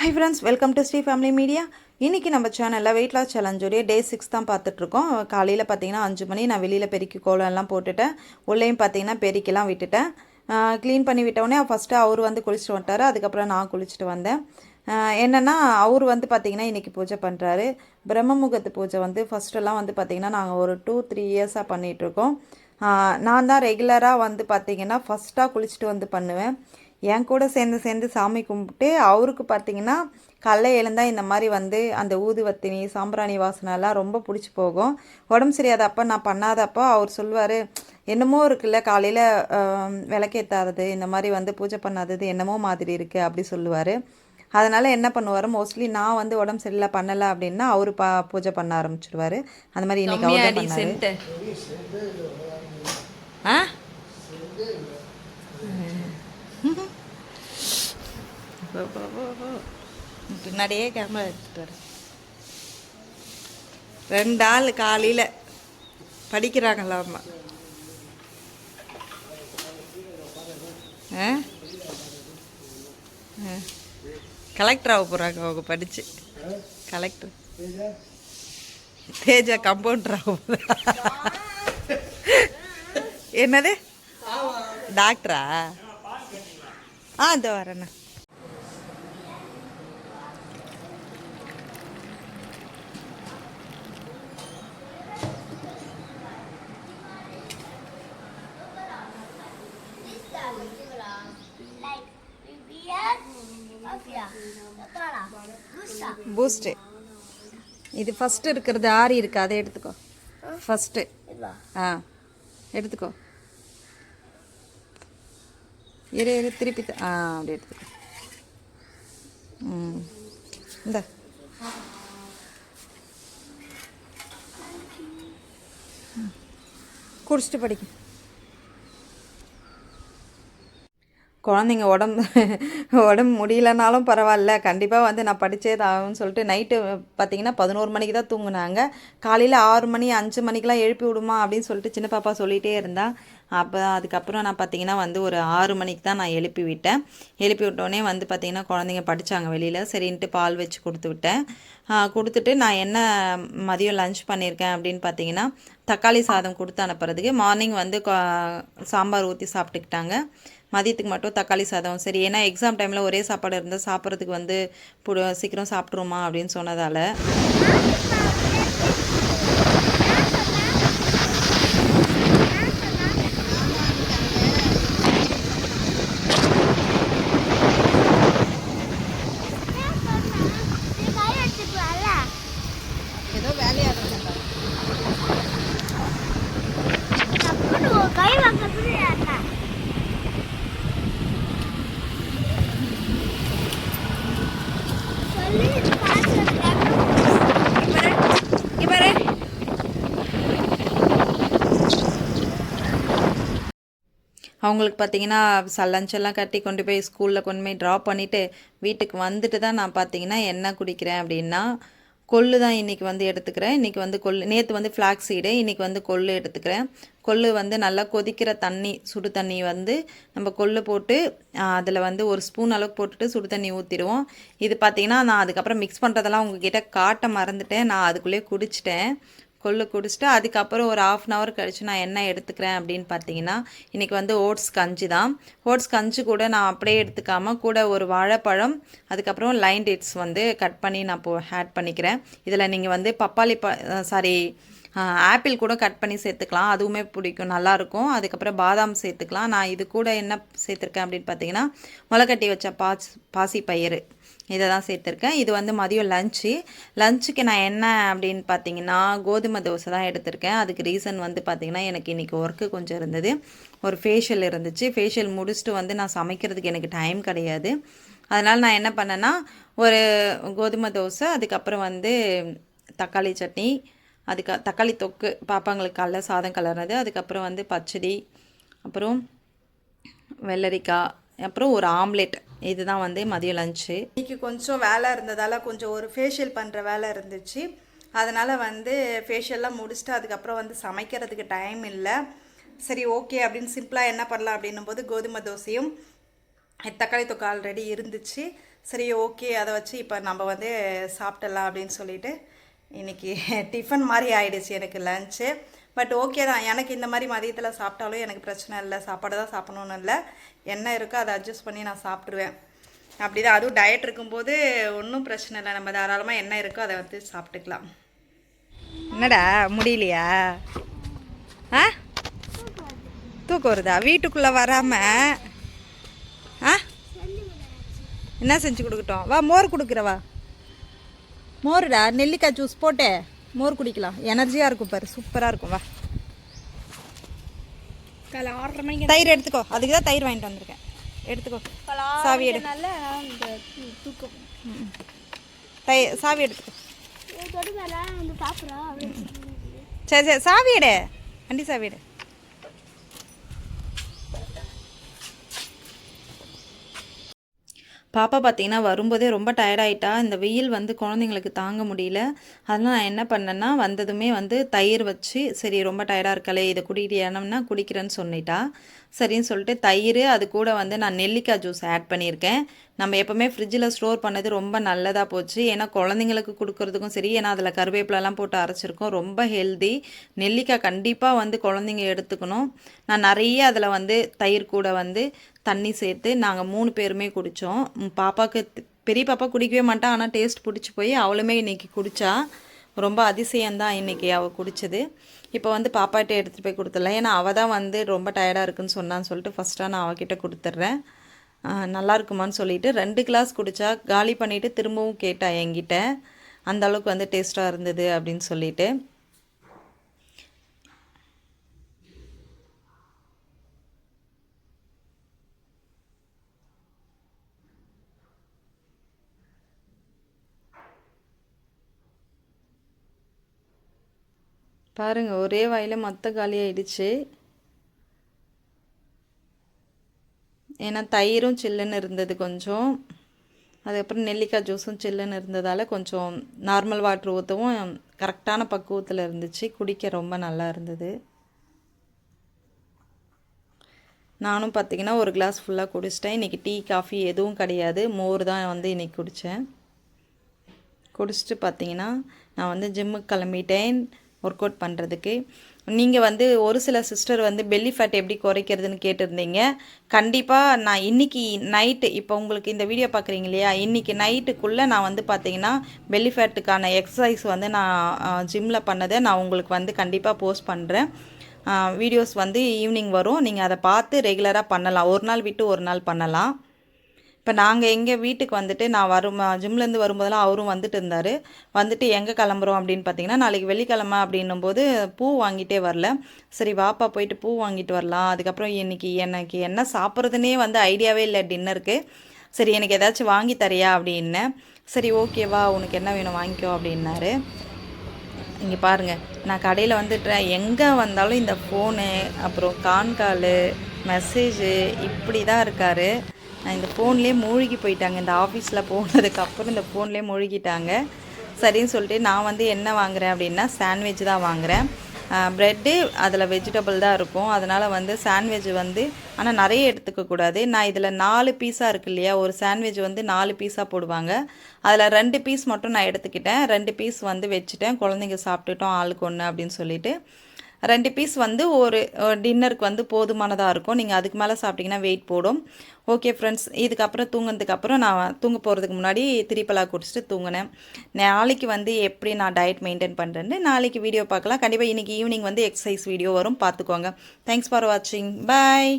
Hi friends welcome to Sri family media இன்றைக்கி நம்ம சேனலில் வெயிட் லாஸ் சேலஞ்சுடைய டே சிக்ஸ் தான் பார்த்துட்ருக்கோம். காலையில் பார்த்தீங்கன்னா அஞ்சு மணி நான் வெளியில் பெருக்கி கோலம் எல்லாம் போட்டுட்டேன். உள்ளேயும் பார்த்தீங்கன்னா பெருக்கிலாம் விட்டுட்டேன். க்ளீன் பண்ணி விட்டவுடனே ஃபஸ்ட்டு அவர் வந்து குளிச்சுட்டு வந்துட்டார். அதுக்கப்புறம் நான் குளிச்சுட்டு வந்தேன். என்னென்னா அவர் வந்து பார்த்திங்கன்னா இன்றைக்கி பூஜை பண்ணுறாரு பிரம்ம பூஜை வந்து ஃபஸ்ட்டெல்லாம் வந்து பார்த்திங்கன்னா நாங்கள் ஒரு டூ த்ரீ இயர்ஸாக பண்ணிகிட்ருக்கோம் நான் தான் ரெகுலராக வந்து பார்த்திங்கன்னா ஃபஸ்ட்டாக குளிச்சுட்டு வந்து பண்ணுவேன். என் கூட சேர்ந்து சேர்ந்து சாமி கும்பிட்டு அவருக்கு பார்த்தீங்கன்னா காலைல எழுந்தா இந்த மாதிரி வந்து அந்த ஊதுவத்தினி சாம்பிராணி வாசனை எல்லாம் ரொம்ப பிடிச்சி போகும். உடம்பு சரியாதப்போ நான் பண்ணாதப்போ அவர் சொல்லுவார் என்னமோ இருக்குல்ல காலையில் விளக்கேற்றாதது இந்த மாதிரி வந்து பூஜை பண்ணாதது என்னமோ மாதிரி இருக்குது அப்படி சொல்லுவார். அதனால் என்ன பண்ணுவார் மோஸ்ட்லி நான் வந்து உடம்பு சரியில்லை பண்ணலை அப்படின்னா அவர் பா பூஜை பண்ண ஆரம்பிச்சிடுவார் அந்த மாதிரி இன்னைக்கு அவர் ஆ. பின்னாடியே கேமரா எடுத்துட்டு வரேன். ரெண்டு ஆள் காலையில் படிக்கிறாங்களாம்மா ஆ? கலெக்டர் ஆக போகிறாங்க அவங்க படித்து கலெக்டர் தேஜா கம்பவுண்டர் ஆக என்னது? டாக்டரா ஆ? இதோ வரேண்ணா பூஸ்ட்டு இது ஃபஸ்ட்டு இருக்கிறது ஆரி இருக்குது அதை எடுத்துக்கோ. ஃபஸ்ட்டு ஆ எடுத்துக்கோ. இரு இரு திருப்பி ஆ அப்படி எடுத்துக்கோ. ம் இந்த. குடிச்சிட்டு படிக்கும் குழந்தைங்க உடம்பு உடம்பு முடியலனாலும் பரவாயில்ல. கண்டிப்பாக வந்து நான் படித்தே தாகும்னு சொல்லிட்டு நைட்டு பார்த்தீங்கன்னா பதினோரு மணிக்கு தான் தூங்குனாங்க. காலையில் ஆறு மணி அஞ்சு மணிக்கெலாம் எழுப்பி விடுமா அப்படின்னு சொல்லிட்டு சின்ன பாப்பா சொல்லிகிட்டே இருந்தா. அப்போ அதுக்கப்புறம் நான் பார்த்தீங்கன்னா வந்து ஒரு ஆறு மணிக்கு தான் நான் எழுப்பி விட்டேன். எழுப்பி விட்டோடனே வந்து பார்த்தீங்கன்னா குழந்தைங்க படித்தாங்க வெளியில். சரின்ட்டு பால் வச்சு கொடுத்து விட்டேன். கொடுத்துட்டு நான் என்ன மதியம் லஞ்ச் பண்ணியிருக்கேன் அப்படின்னு பார்த்தீங்கன்னா தக்காளி சாதம் கொடுத்து அனுப்புறதுக்கு. மார்னிங் வந்து சாம்பார் ஊற்றி சாப்பிட்டுக்கிட்டாங்க. மதியத்துக்கு மட்டும் தக்காளி சாதம். சரி ஏன்னா எக்ஸாம் டைமில் ஒரே சாப்பாடு இருந்தால் சாப்பிட்றதுக்கு வந்து சீக்கிரம் சாப்பிட்ருமா அப்படின்னு சொன்னதால். அவங்களுக்கு பார்த்தீங்கன்னா லஞ்செல்லாம் கட்டி கொண்டு போய் ஸ்கூலில் கொண்டு போய் ட்ராப் பண்ணிவிட்டு வீட்டுக்கு வந்துட்டு தான் நான் பார்த்தீங்கன்னா என்ன குடிக்கிறேன் அப்படின்னா கொள்ளு தான் இன்றைக்கி வந்து எடுத்துக்கிறேன். இன்றைக்கி வந்து கொள்ளு நேற்று வந்து ஃப்ளாக் சீடு இன்றைக்கி வந்து கொள்ளு எடுத்துக்கிறேன். கொள்ளு வந்து நல்லா கொதிக்கிற தண்ணி சுடு தண்ணி வந்து நம்ம கொள்ளு போட்டு அதில் வந்து ஒரு ஸ்பூன் அளவுக்கு போட்டுட்டு சுடு தண்ணி ஊற்றிடுவோம் இது பார்த்தீங்கன்னா நான் அதுக்கப்புறம் மிக்ஸ் பண்ணுறதெல்லாம் உங்ககிட்ட காட்ட மறந்துட்டேன். நான் அதுக்குள்ளேயே குடிச்சிட்டேன். கொள்ளு குடிச்சிட்டு அதுக்கப்புறம் ஒரு ஆஃப் அன் ஹவர் கழித்து நான் என்ன எடுத்துக்கிறேன் அப்படின்னு பார்த்தீங்கன்னா இன்றைக்கி வந்து ஓட்ஸ் கஞ்சி தான். ஓட்ஸ் கஞ்சி கூட நான் அப்படியே எடுத்துக்காமல் கூட ஒரு வாழைப்பழம் அதுக்கப்புறம் லைன் டேட்ஸ் வந்து கட் பண்ணி நான் இப்போ ஆட் பண்ணிக்கிறேன். இதில் நீங்கள் வந்து பப்பாளி ப சாரி ஆப்பிள் கூட கட் பண்ணி சேர்த்துக்கலாம். அதுவுமே பிடிக்கும் நல்லாயிருக்கும். அதுக்கப்புறம் பாதாம் சேர்த்துக்கலாம். நான் இது கூட என்ன சேர்த்துருக்கேன் அப்படின்னு பார்த்தீங்கன்னா முளைக்கட்டி வச்ச பாச் பாசி பயிறு இதை தான் சேர்த்துருக்கேன். இது வந்து மதியம் லஞ்சு லஞ்சுக்கு நான் என்ன அப்படின்னு பார்த்தீங்கன்னா கோதுமை தோசை தான் எடுத்திருக்கேன். அதுக்கு ரீசன் வந்து பார்த்தீங்கன்னா எனக்கு இன்றைக்கி ஒர்க்கு கொஞ்சம் இருந்தது. ஒரு ஃபேஷியல் இருந்துச்சு. ஃபேஷியல் முடிச்சுட்டு வந்து நான் சமைக்கிறதுக்கு எனக்கு டைம் கிடையாது. அதனால் நான் என்ன பண்ணேன்னா ஒரு கோதுமை தோசை அதுக்கப்புறம் வந்து தக்காளி சட்னி அதுக்கு தக்காளி தொக்கு பாப்பாங்களுக்கு காலைல சாதம் கலர்னது அதுக்கப்புறம் வந்து பச்சடி அப்புறம் வெள்ளரிக்காய் அப்புறம் ஒரு ஆம்லெட். இதுதான் வந்து மதியம் லஞ்சு இன்றைக்கி கொஞ்சம் வேலை இருந்ததால் கொஞ்சம் ஒரு ஃபேஷியல் பண்ணுற வேலை இருந்துச்சு. அதனால் வந்து ஃபேஷியல்லாம் முடிச்சுட்டு அதுக்கப்புறம் வந்து சமைக்கிறதுக்கு டைம் இல்லை. சரி ஓகே அப்படின்னு சிம்பிளாக என்ன பண்ணலாம் அப்படின்னும் போது கோதுமை தோசையும் தக்காளி தொக்கு ஆல்ரெடி இருந்துச்சு. சரி ஓகே அதை வச்சு இப்போ நம்ம வந்து சாப்பிடலாம் அப்படின்னு சொல்லிட்டு இன்றைக்கி டிஃபன் மாதிரி ஆயிடுச்சு எனக்கு லஞ்சு பட் ஓகே தான். எனக்கு இந்த மாதிரி மதியத்தில் சாப்பிட்டாலும் எனக்கு பிரச்சனை இல்லை. சாப்பாடு தான் சாப்பிடணும்னு இல்லை. என்ன இருக்கோ அதை அட்ஜஸ்ட் பண்ணி நான் சாப்பிட்ருவேன் அப்படி தான் அதுவும் டயட் இருக்கும்போது ஒன்றும் பிரச்சனை இல்லை. நம்ம தாராளமாக என்ன இருக்கோ அதை வந்து சாப்பிட்டுக்கலாம். என்னடா? முடியலையா? ஆ? தூக்கம் வருதா? வீட்டுக்குள்ளே வராமல் ஆ? என்ன செஞ்சு கொடுக்கட்டும்? வா மோர் கொடுக்குறவா? மோருடா நெல்லிக்காய் ஜூஸ் போட்டு மோர் குடிக்கலாம். எனர்ஜியாக இருக்கும் பாரு சூப்பராக இருக்கும் வா. காலை ஆறரை மணிக்கு தயிர் எடுத்துக்கோ. அதுக்கு தான் தயிர் வாங்கிட்டு வந்திருக்கேன். எடுத்துக்கோ. சாவி எடு. நல்ல இந்த தூக்கம். தயி சாவி எடுத்துக்கோ. சரி சரி. சாவி எடு. வண்டி சாவி எடு. பாப்பா பார்த்தீங்கன்னா வரும்போதே ரொம்ப டயர்டாயிட்டா இந்த வெயில் வந்து குழந்தைங்களுக்கு தாங்க முடியல. அதனால் நான் என்ன பண்ணேன்னா வந்ததுமே வந்து தயிர் வச்சு சரி ரொம்ப டயர்டாக இருக்கலே இதை குடிக்கிறியானம்னா குடிக்கிறேன்னு சொன்னிட்டா சரின்னு சொல்லிட்டு தயிர் அது கூட வந்து நான் நெல்லிக்காய் ஜூஸ் ஆட் பண்ணியிருக்கேன். நம்ம எப்போவுமே ஃப்ரிட்ஜில் ஸ்டோர் பண்ணது ரொம்ப நல்லதாக போச்சு. ஏன்னா குழந்தைங்களுக்கு கொடுக்கறதுக்கும் சரி ஏன்னா அதில் கருவேப்பிலலாம் போட்டு அரைச்சிருக்கோம். ரொம்ப ஹெல்தி நெல்லிக்காய் கண்டிப்பாக வந்து குழந்தைங்க எடுத்துக்கணும். நான் நிறைய அதில் வந்து தயிர் கூட வந்து தண்ணி சேர்த்து நாங்கள் மூணு பேருமே குடித்தோம் பாப்பாவுக்கு பெரிய பாப்பா குடிக்கவே மாட்டா ஆனால் டேஸ்ட் பிடிச்சி போய் அவளுமே இன்றைக்கி குடித்தா ரொம்ப அதிசயம்தான் இன்றைக்கி அவள் குடிச்சது. இப்போ வந்து பாப்பாட்ட எடுத்துகிட்டு போய் கொடுத்துடலாம். ஏன்னா அவள் தான் வந்து ரொம்ப டயர்டாக இருக்குன்னு சொன்னான்னு சொல்லிட்டு ஃபஸ்ட்டாக நான் அவகிட்ட கொடுத்துட்றேன். நல்லா இருக்குமான்னு சொல்லிட்டு ரெண்டு கிளாஸ் குடித்தா காலி பண்ணிவிட்டு திரும்பவும் கேட்டா என்கிட்ட அந்த அளவுக்கு வந்து டேஸ்ட்டாக இருந்தது அப்படின்னு சொல்லிட்டு. பாருங்கள் ஒரே வாயில மொத்த காலி ஆயிடுச்சு. ஏன்னா தயிரும் சில்லுன்னு இருந்தது கொஞ்சம். அதுக்கப்புறம் நெல்லிக்காய் ஜூஸும் சில்லுன்னு இருந்ததால் கொஞ்சம் நார்மல் வாட்ரு ஊற்றவும் கரெக்டான பக்குவத்தில் இருந்துச்சு. குடிக்க ரொம்ப நல்லா இருந்தது. நானும் பார்த்தீங்கன்னா ஒரு கிளாஸ் ஃபுல்லாக குடிச்சிட்டேன். இன்றைக்கி டீ காஃபி எதுவும் கிடையாது. மோர் தான் வந்து இன்றைக்கி குடித்தேன் குடிச்சிட்டு பார்த்தீங்கன்னா நான் வந்து ஜிம்முக்கு கிளம்பிட்டேன். ஒர்க் அவுட் பண்ணுறதுக்கு நீங்கள் வந்து ஒரு சில சிஸ்டர் வந்து பெல்லி ஃபேட் எப்படி குறைக்கிறதுன்னு கேட்டிருந்தீங்க. கண்டிப்பாக நான் இன்னைக்கு நைட்டு இப்போ உங்களுக்கு இந்த வீடியோ பார்க்குறீங்க இல்லையா? இன்னைக்கு நைட்டுக்குள்ளே நான் வந்து பார்த்தீங்கன்னா பெல்லி ஃபேட்டுக்கான எக்ஸசைஸ் வந்து நான் ஜிம்மில் பண்ணதை நான் உங்களுக்கு வந்து கண்டிப்பாக போஸ்ட் பண்ணுறேன் வீடியோஸ் வந்து ஈவினிங் வரும். நீங்கள் அதை பார்த்து ரெகுலராக பண்ணலாம். ஒரு நாள் விட்டு ஒரு நாள் பண்ணலாம். இப்போ நாங்கள் எங்கள் வீட்டுக்கு வந்துட்டு நான் வரும் ஜிம்லேருந்து வரும்போதெல்லாம் அவரும் வந்துட்டு இருந்தார். வந்துட்டு எங்கே கிளம்புறோம்? அப்படின்னு பார்த்தீங்கன்னா நாளைக்கு வெள்ளிக்கிழமை அப்படின்னும் போது பூ வாங்கிட்டே வரல. சரி வாப்பா போயிட்டு பூ வாங்கிட்டு வரலாம். அதுக்கப்புறம் இன்னைக்கு எனக்கு என்ன சாப்பிட்றதுனே வந்து ஐடியாவே இல்லை டின்னருக்கு. சரி எனக்கு ஏதாச்சும் வாங்கி தரியா? அப்படின்னேன் சரி ஓகேவா உனக்கு என்ன வேணும் வாங்கிக்கோ அப்படின்னாரு. இங்கே பாருங்கள் நான் கடையில் வந்துட்டேன் எங்கே வந்தாலும் இந்த ஃபோனு அப்புறம் கான் காலு மெசேஜு இப்படி தான் இருக்கார். நான் இந்த ஃபோன்லேயே மூழ்கி போயிட்டாங்க. இந்த ஆஃபீஸில் போனதுக்கப்புறம் இந்த ஃபோன்லேயே மூழ்கிட்டாங்க. சரின்னு சொல்லிட்டு நான் வந்து என்ன வாங்குறேன் அப்படின்னா சாண்ட்விச் தான் வாங்குகிறேன் ப்ரெட்டு அதில் வெஜிடபிள் தான் இருக்கும். அதனால் வந்து சாண்ட்விச் வந்து ஆனால் நிறைய எடுத்துக்கக்கூடாது நான் இதில் நாலு பீஸாக இருக்கு இல்லையா ஒரு சாண்ட்விச் வந்து நாலு பீஸாக போடுவாங்க. அதில் ரெண்டு பீஸ் மட்டும் நான் எடுத்துக்கிட்டேன். ரெண்டு பீஸ் வந்து வச்சுட்டேன். குழந்தைங்க சாப்பிட்டுட்டோம் ஆளுக்கு ஒன்று அப்படின்னு சொல்லிட்டு. ரெண்டு பீஸ் வந்து ஒரு டின்னருக்கு வந்து போதுமானதாக இருக்கும். நீங்கள் அதுக்கு மேலே சாப்பிட்டீங்கன்னா வெயிட் போடும். ஓகே ஃப்ரெண்ட்ஸ் இதுக்கப்புறம் தூங்கினதுக்கப்புறம் நான் தூங்க போகிறதுக்கு முன்னாடி திரிப்பலா குடிச்சிட்டு தூங்கினேன். நாளைக்கு வந்து எப்படி நான் டயட் மெயின்டைன் பண்ணுறேன்னு நாளைக்கு வீடியோ பார்க்கலாம். கண்டிப்பாக இன்றைக்கி ஈவினிங் வந்து எக்ஸசைஸ் வீடியோ வரும். பார்த்துக்கோங்க. தேங்க்ஸ் ஃபார் வாட்சிங் பாய்